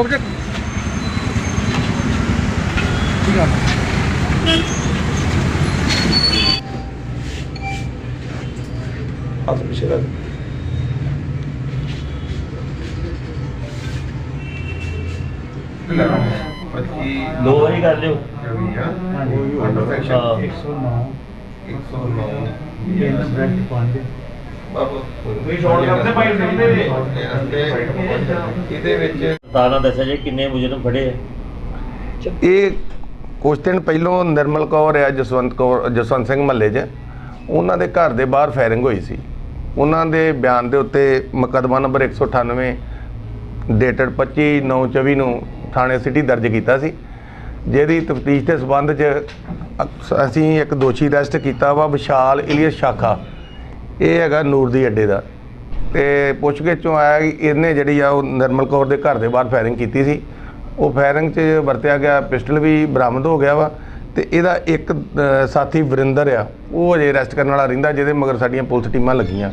ਰੁਕ ਜਾ। ਠੀਕ ਆ। ਹੱਥ ਪਿੱਛੇ ਰੱਖ ਦੋ ਵਾਰੀ ਕਰ ਲਿਓ। ਅੰਡਰ ਹਾਂ। ਸੈਕਸ਼ਨ 109 109 ਤਿੰਨ ਬ੍ਰੈਕ 5 ਇਹਦੇ ਵਿੱਚ ਦੱਸਿਆ ਜੇ ਕਿੰਨੇ ਮੁਜਰਮ ਫੜੇ ਆ? ਇਹ ਕੁਝ ਦਿਨ ਪਹਿਲੋਂ ਨਿਰਮਲ ਕੌਰ ਆ ਜਸਵੰਤ ਕੌਰ ਜਸਵੰਤ ਸਿੰਘ ਮਹੱਲੇ 'ਚ। ਉਹਨਾਂ ਦੇ ਘਰ ਦੇ ਬਾਹਰ ਫਾਇਰਿੰਗ ਹੋਈ ਸੀ। ਉਹਨਾਂ ਦੇ ਬਿਆਨ ਦੇ ਉੱਤੇ ਮੁਕੱਦਮਾ ਨੰਬਰ 198 ਡੇਟਡ 25/9/24 ਨੂੰ ਥਾਣੇ ਸਿਟੀ ਦਰਜ ਕੀਤਾ ਸੀ। ਜਿਹਦੀ ਤਫਤੀਸ਼ ਦੇ ਸਬੰਧ 'ਚ ਅਸੀਂ ਇੱਕ ਦੋਸ਼ੀ ਅਰੈਸਟ ਕੀਤਾ ਵਾ ਵਿਸ਼ਾਲ ਇਲੀਅਸ ਸ਼ਾਖਾ। ਇਹ ਹੈਗਾ ਨੂਰ ਦੀ ਅੱਡੇ ਦਾ। ਤੇ ਪੁੱਛਗਿੱਛ ਚੋਂ ਆਇਆ ਕਿ ਇਹਨੇ ਜਿਹੜੀ ਆ ਉਹ ਨਿਰਮਲ ਕੌਰ ਦੇ ਘਰ ਦੇ ਬਾਹਰ ਫਾਇਰਿੰਗ ਕੀਤੀ ਸੀ। ਉਹ ਫਾਇਰਿੰਗ 'ਚ ਵਰਤਿਆ ਗਿਆ ਪਿਸਟਲ ਵੀ ਬਰਾਮਦ ਹੋ ਗਿਆ ਵਾ। ਤੇ ਇਹਦਾ ਇੱਕ ਸਾਥੀ ਵਰਿੰਦਰ ਆ, ਉਹ ਅਜੇ ਅਰੈਸਟ ਕਰਨ ਵਾਲਾ ਰਹਿੰਦਾ, ਜਿਹਦੇ ਮਗਰ ਸਾਡੀਆਂ ਪੁਲਿਸ ਟੀਮਾਂ ਲੱਗੀਆਂ।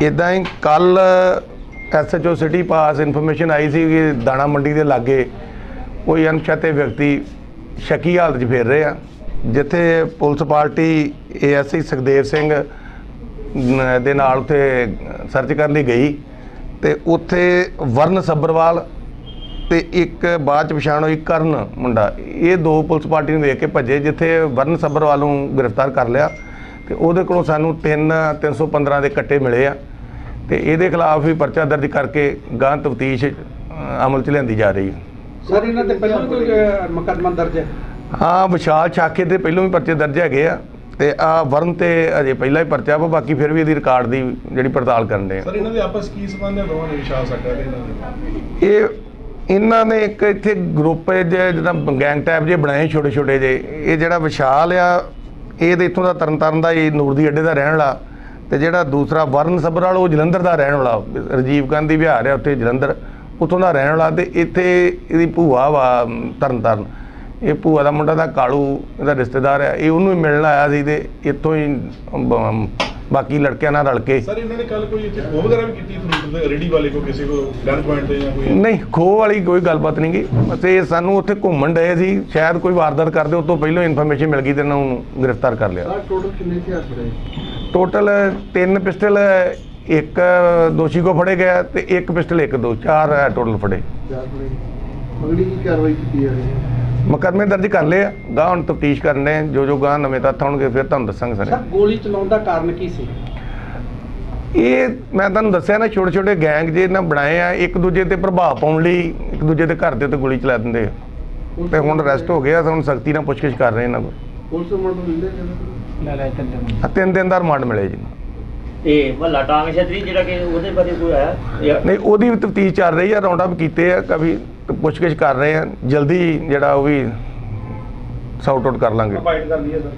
ਇਦਾਂ ਹੀ ਕੱਲ ਐਸਐਚਓ ਸਿਟੀ ਪਾਸ ਇਨਫੋਰਮੇਸ਼ਨ ਆਈ ਸੀ ਕਿ ਦਾਣਾ ਮੰਡੀ ਦੇ ਲਾਗੇ ਕੋਈ ਅਣਪਛਾਤੇ ਵਿਅਕਤੀ ਸ਼ੱਕੀ ਹਾਲਤ 'ਚ ਫਿਰ ਰਹੇ ਆ, ਜਿੱਥੇ police party ASI Sukhdev Singh ਦੇ ਨਾਲ ਉੱਥੇ ਸਰਚ ਕਰਨ ਲਈ ਗਈ ਤੇ ਉੱਥੇ ਵਰਨ ਸੱਬਰਵਾਲ ਤੇ ਇੱਕ ਬਾਅਦ ਚ ਪਛਾਣ ਹੋਈ ਕਰਨ ਮੁੰਡਾ। ਇਹ ਦੋ ਪੁਲਿਸ ਪਾਰਟੀ ਨੂੰ ਵੇਖ ਕੇ ਭੱਜੇ ਜਿੱਥੇ ਵਰਨ ਸੱਬਰਵਾਲ ਨੂੰ ਗ੍ਰਿਫਤਾਰ ਕਰ ਲਿਆ ਤੇ ਉਹਦੇ ਕੋਲੋਂ ਸਾਨੂੰ 3 315 ਦੇ ਕੱਟੇ ਮਿਲੇ ਆ ਤੇ ਇਹਦੇ ਖਿਲਾਫ ਵੀ ਪਰਚਾ ਦਰਜ ਕਰਕੇ ਗਾਂ ਤਫਤੀਸ਼ ਅਮਲ ਚ ਲਿਆਂਦੀ ਜਾ ਰਹੀ ਹੈ। ਸਰ ਇਹਨਾਂ ਤੇ ਪਹਿਲਾਂ ਕੋਈ ਮੁਕੱਦਮਾ ਦਰਜ ਹੈ? ਹਾਂ ਵਿਸ਼ਾਲ ਛਾਕੇ ਤੇ ਪਹਿਲਾਂ ਵੀ ਪਰਚੇ ਦਰਜ ਹੈਗੇ ਆ। ਤੇ ਆ ਵਰਨ ਤੇ ਅਜੇ ਪਹਿਲਾਂ ਹੀ ਪਰਚਾ ਵਾ ਬਾਕੀ ਫਿਰ ਵੀ ਇਹਦੀ ਰਿਕਾਰਡ ਦੀ ਜਿਹੜੀ ਪੜਤਾਲ ਕਰਨ ਦੇ ਆ। ਸਰ ਇਹਨਾਂ ਦੇ ਆਪਸ ਕੀ ਸੰਬੰਧ ਹੈ? ਦੋਵਾਂ ਦੇ ਵਿਸ਼ਾਲ ਸਕਦਾ ਇਹਨਾਂ ਦੇ? ਇਹ ਇਹਨਾਂ ਨੇ ਇੱਕ ਇੱਥੇ ਗਰੁੱਪ ਜਿਹੜਾ ਗੈਂਗ ਟਾਈਪ ਜੇ ਬਣਾਏ ਛੋਟੇ ਛੋਟੇ ਜੇ ਇਹ ਜਿਹੜਾ ਵਿਸ਼ਾਲ ਆ ਇਹ ਤੇ ਇੱਥੋਂ ਦਾ ਤਰਨਤਾਰਨ ਦਾ ਇਹ ਨੂਰ ਦੀ ਅੱਡੇ ਦਾ ਰਹਿਣ ਵਾਲਾ। ਤੇ ਜਿਹੜਾ ਦੂਸਰਾ ਵਰਨ ਸਬਰਾਲ ਉਹ ਜਲੰਧਰ ਦਾ ਰਹਿਣ ਵਾਲਾ। ਰਜੀਵ ਗਾਂਧੀ ਵਿਹਾਰ ਆ ਉੱਥੇ ਜਲੰਧਰ ਉੱਥੋਂ ਦਾ ਰਹਿਣ ਵਾਲਾ ਤੇ ਇੱਥੇ ਇਹਦੀ ਭੂਆ ਵਾ ਤਰਨਤਾਰਨ। ਇਹ ਭੂਆ ਦਾ ਮੁੰਡਾ ਦਾ ਕਾਲੂ ਇਹਦਾ ਰਿਸ਼ਤੇਦਾਰ ਆ ਇਹ ਉਹਨੂੰ ਹੀ ਮਿਲਣ ਆਇਆ ਸੀ ਤੇ ਇੱਥੋਂ ਹੀ ਬਾਕੀ ਲੜਕਿਆਂ ਨਾਲ ਰਲ ਕੇ। ਸਰ ਇਹਨਾਂ ਨੇ ਕੱਲ ਕੋਈ ਇੱਥੇ ਖੋਹ ਵਗੈਰਾ ਵੀ ਕੀਤੀ ਫਰੂਟ ਦੇ ਰੇੜੀ ਵਾਲੇ ਕੋ ਕਿਸੇ ਕੋ ਗਨ ਪੁਆਇੰਟ ਤੇ ਜਾਂ ਕੋਈ? ਨਹੀਂ ਖੋਹ ਵਾਲੀ ਕੋਈ ਗੱਲਬਾਤ ਨਹੀਂ ਗੀ। ਬਸ ਇਹ ਸਾਨੂੰ ਉੱਥੇ ਘੁੰਮਣ ਡਏ ਸੀ। ਸ਼ਾਇਦ ਕੋਈ ਵਾਰਦਾਤ ਕਰਦੇ ਉਸ ਤੋਂ ਪਹਿਲਾਂ ਇਨਫੋਰਮੇਸ਼ਨ ਮਿਲ ਗਈ ਤੇ ਇਹਨਾਂ ਨੂੰ ਗ੍ਰਿਫਤਾਰ ਕਰ ਲਿਆ। ਟੋਟਲ ਕਿੰਨੇ ਹਥਿਆਰ ਫੜੇ? ਟੋਟਲ ਤਿੰਨ ਪਿਸਟਲ ਇੱਕ ਦੋਸ਼ੀ ਕੋ ਫੜੇ ਗਿਆ ਤੇ ਇੱਕ ਪਿਸਟਲ ਇੱਕ ਦੋ ਚਾਰ ਟੋਟਲ ਫੜੇ। ਚਾਰ ਫੜੇ। ਅਗਲੀ ਕੀ ਕਾਰਵਾਈ ਕੀਤੀ ਜਾ ਰਹੀ ਹੈ ਮੁਕੱਦਮੇ ਦਰਜ ਕਰ ਲਏ ਆ। ਗਾਂ ਹੁਣ ਤਫਤੀਸ਼ ਕਰਨੇ ਜੋ ਜੋ ਗਾਂ ਨਵੇਂ ਤੱਥ ਆਉਣਗੇ ਫਿਰ ਤੁਹਾਨੂੰ ਦੱਸਾਂਗੇ ਸਾਰੇ। ਸਰ ਗੋਲੀ ਚਲਾਉਣ ਦਾ ਕਾਰਨ ਕੀ ਸੀ? ਇਹ ਮੈਂ ਤੁਹਾਨੂੰ ਦੱਸਿਆ ਨਾ ਛੋਟੇ ਛੋਟੇ ਗੈਂਗ ਜੇ ਇਹਨਾਂ ਬਣਾਏ ਆ ਇੱਕ ਦੂਜੇ ਤੇ ਪ੍ਰਭਾਵ ਪਾਉਣ ਲਈ ਇੱਕ ਦੂਜੇ ਦੇ ਘਰ ਦੇ ਉੱਤੇ ਗੋਲੀ ਚਲਾ ਦਿੰਦੇ ਆ। ਤੇ ਹੁਣ ਅਰੈਸਟ ਹੋ ਗਿਆ ਹੁਣ ਸਖਤੀ ਨਾਲ ਪੁੱਛਗਿੱਛ ਕਰ ਰਹੇ ਇਹਨਾਂ ਕੋਲ। ਪੁਲਿਸ ਨੂੰ ਮਨ ਮਿਲਦੇ ਲੈ ਲੈ ਤਿੰਨ ਆ ਤਿੰਨ ਦਿਨ ਦਾ ਰਿਮਾਂਡ ਮਿਲੇ ਜੀ। ਇਹ ਮਹੱਲਾ ਟਾਂਗ ਛਤਰੀ ਜਿਹੜਾ ਕਿ ਉਹਦੇ ਬਾਰੇ ਕੋਈ ਆਇਆ? ਨਹੀਂ ਉਹਦੀ ਵੀ ਤਫਤੀਸ਼ ਚੱਲ ਰਹੀ ਆ ਰਾਉਂਡ ਅਪ ਕੀਤੇ ਆ ਕभी ਪੁੱਛਗਿੱਛ ਕਰ ਰਹੇ ਹਾਂ, ਜਲਦੀ ਜਿਹੜਾ ਉਹ ਵੀ ਸੌਟ ਆਊਟ ਕਰ ਲਾਂਗੇ। ਫਾਈਟ ਕਰ ਲਈਏ ਸਰ।